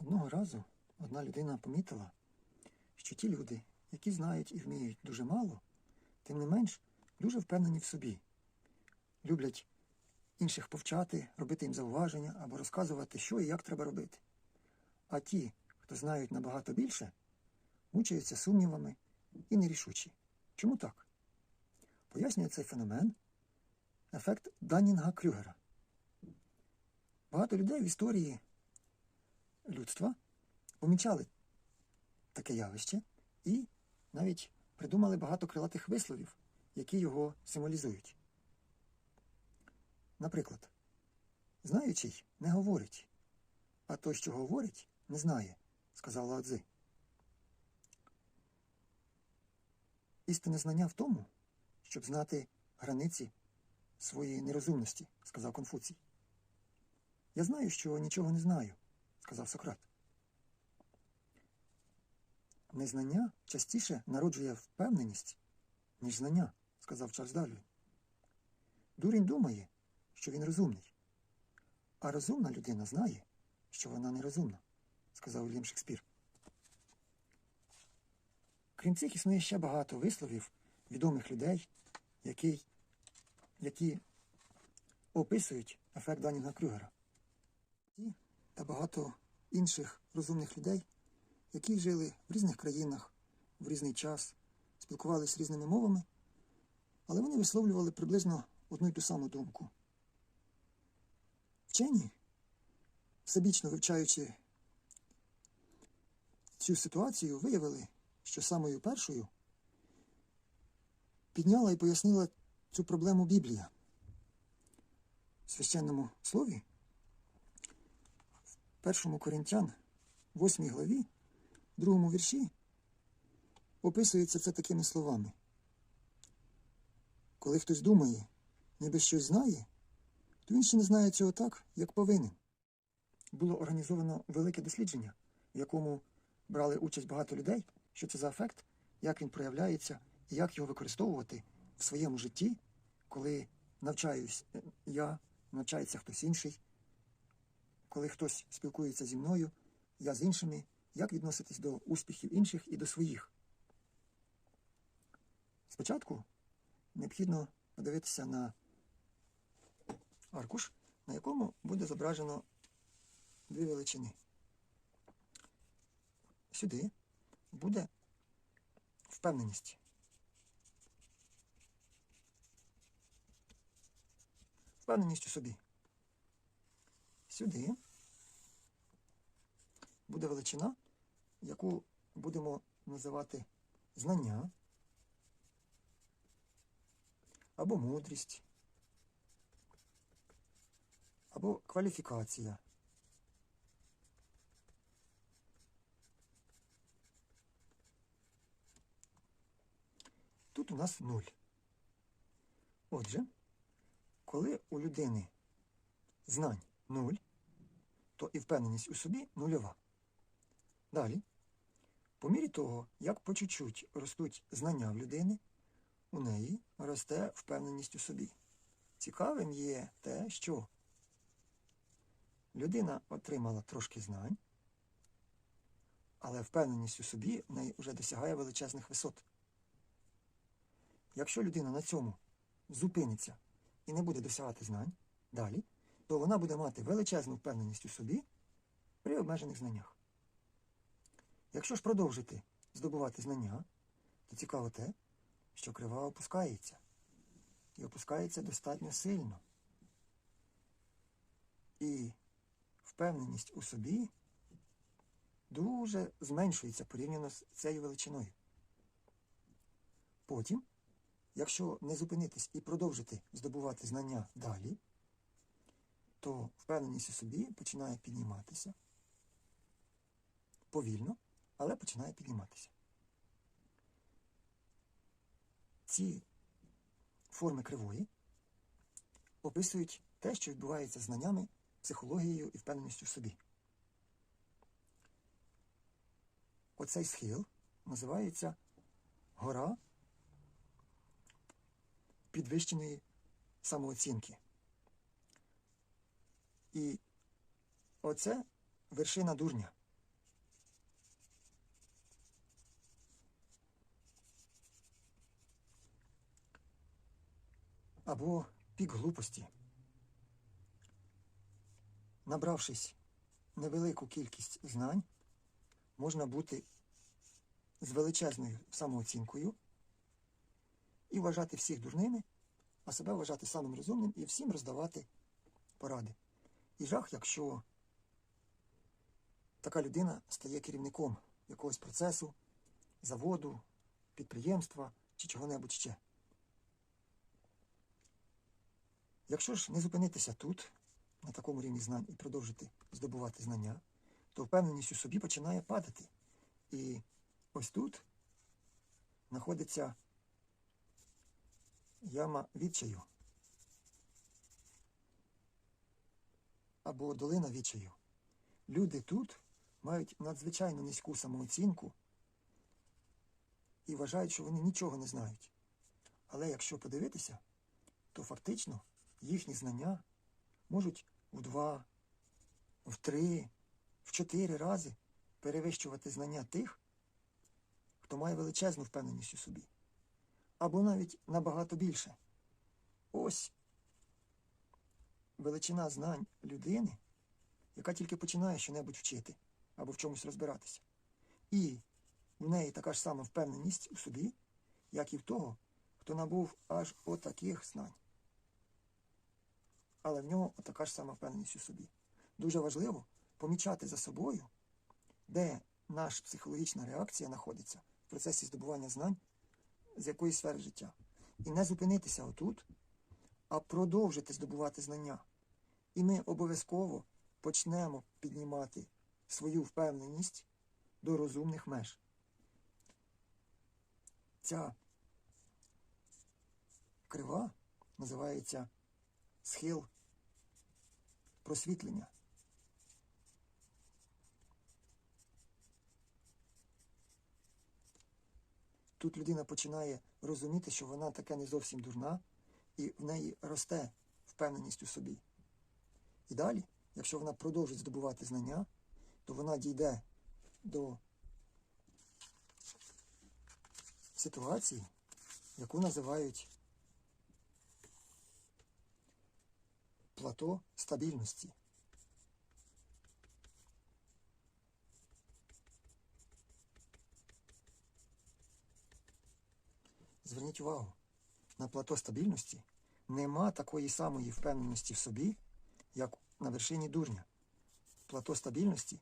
Одного разу одна людина помітила, що ті люди, які знають і вміють дуже мало, тим не менш дуже впевнені в собі, люблять інших повчати, робити їм зауваження або розказувати, що і як треба робити. А ті, хто знають набагато більше, мучаються сумнівами і нерішучі. Чому так? Пояснює цей феномен ефект Даннінга Крюгера. Багато людей в історії людства помічали таке явище і навіть придумали багато крилатих висловів, які його символізують. Наприклад, знаючий не говорить, а той, що говорить, не знає, сказав Лао Цзи. Істинне знання в тому, щоб знати границі своєї нерозумності, сказав Конфуцій. Я знаю, що нічого не знаю, сказав Сократ. Незнання частіше народжує впевненість, ніж знання, сказав Чарльз Дарвін. Дурень думає, що він розумний, а розумна людина знає, що вона нерозумна, сказав Вільям Шекспір. Крім цих існує ще багато висловів відомих людей, які, які описують ефект Данінга Крюгера. Та багато інших розумних людей, які жили в різних країнах в різний час, спілкувалися різними мовами, але вони висловлювали приблизно одну й ту саму думку. Вчені, всебічно вивчаючи цю ситуацію, виявили, що самою першою підняла і пояснила цю проблему Біблія. В священному слові, в першому Коринтян, 8 главі, другому вірші, описується це такими словами. Коли хтось думає, ніби щось знає, то він ще не знає цього так, як повинен. Було організовано велике дослідження, в якому брали участь багато людей, що це за ефект, як він проявляється і як його використовувати в своєму житті, коли навчаюсь е, я, навчається хтось інший, коли хтось спілкується зі мною, я з іншими, як відноситись до успіхів інших і до своїх. Спочатку необхідно подивитися на аркуш, на якому буде зображено дві величини. Сюди буде впевненість. Впевненість у собі. Сюди буде величина, яку будемо називати знання або мудрість, або кваліфікація. Тут у нас нуль. Отже, коли у людини знань нуль, то і впевненість у собі нульова. Далі, по мірі того, як по чуть-чуть ростуть знання в людини, у неї росте впевненість у собі. Цікавим є те, що людина отримала трошки знань, але впевненість у собі в неї вже досягає величезних висот. Якщо людина на цьому зупиниться і не буде досягати знань далі, то вона буде мати величезну впевненість у собі при обмежених знаннях. Якщо ж продовжити здобувати знання, то цікаво те, що крива опускається. І опускається достатньо сильно. І впевненість у собі дуже зменшується порівняно з цією величиною. Потім, якщо не зупинитись і продовжити здобувати знання далі, то впевненість у собі починає підніматися повільно, але починає підніматися. Ці форми кривої описують те, що відбувається знаннями, психологією і впевненістю в собі. Оцей схил називається гора підвищеної самооцінки. І оце вершина дурня. Або пік глупості. Набравшись невелику кількість знань, можна бути з величезною самооцінкою і вважати всіх дурними, а себе вважати самим розумним і всім роздавати поради. І жах, якщо така людина стає керівником якогось процесу, заводу, підприємства чи чого-небудь ще. Якщо ж не зупинитися тут, на такому рівні знань, і продовжити здобувати знання, то впевненість у собі починає падати. І ось тут знаходиться яма відчаю або долина відчаю. Люди тут мають надзвичайно низьку самооцінку і вважають, що вони нічого не знають. Але якщо подивитися, то фактично їхні знання можуть в два, в три, в чотири рази перевищувати знання тих, хто має величезну впевненість у собі. Або навіть набагато більше. Ось величина знань людини, яка тільки починає щонебудь вчити або в чомусь розбиратися. І в неї така ж сама впевненість у собі, як і в того, хто набув аж отаких знань. Але в нього така ж сама впевненість у собі. Дуже важливо помічати за собою, де наша психологічна реакція знаходиться в процесі здобування знань з якоїсь сфери життя. І не зупинитися отут, а продовжити здобувати знання. І ми обов'язково почнемо піднімати свою впевненість до розумних меж. Ця крива називається схил просвітлення. Тут людина починає розуміти, що вона така не зовсім дурна, і в неї росте впевненість у собі. І далі, якщо вона продовжить здобувати знання, то вона дійде до ситуації, яку називають плато стабільності. Зверніть увагу, на плато стабільності нема такої самої впевненості в собі, як на вершині дурня. Плато стабільності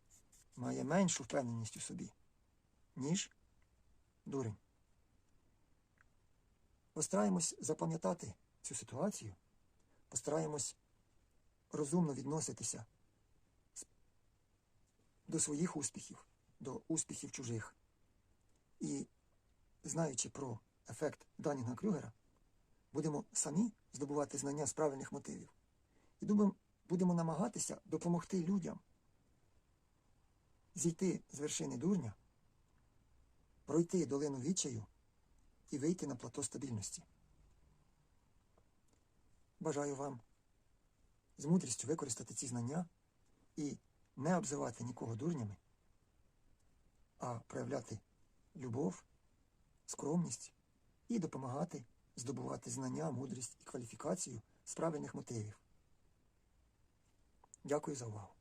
має меншу впевненість у собі, ніж дурень. Постараємось запам'ятати цю ситуацію, постараємось розумно відноситися до своїх успіхів, до успіхів чужих. І знаючи про ефект Данінга Крюгера, будемо самі здобувати знання з правильних мотивів. І думаю, будемо намагатися допомогти людям зійти з вершини дурня, пройти долину відчаю і вийти на плато стабільності. Бажаю вам з мудрістю використати ці знання і не обзивати нікого дурнями, а проявляти любов, скромність і допомагати здобувати знання, мудрість і кваліфікацію з правильних мотивів. Дякую за увагу.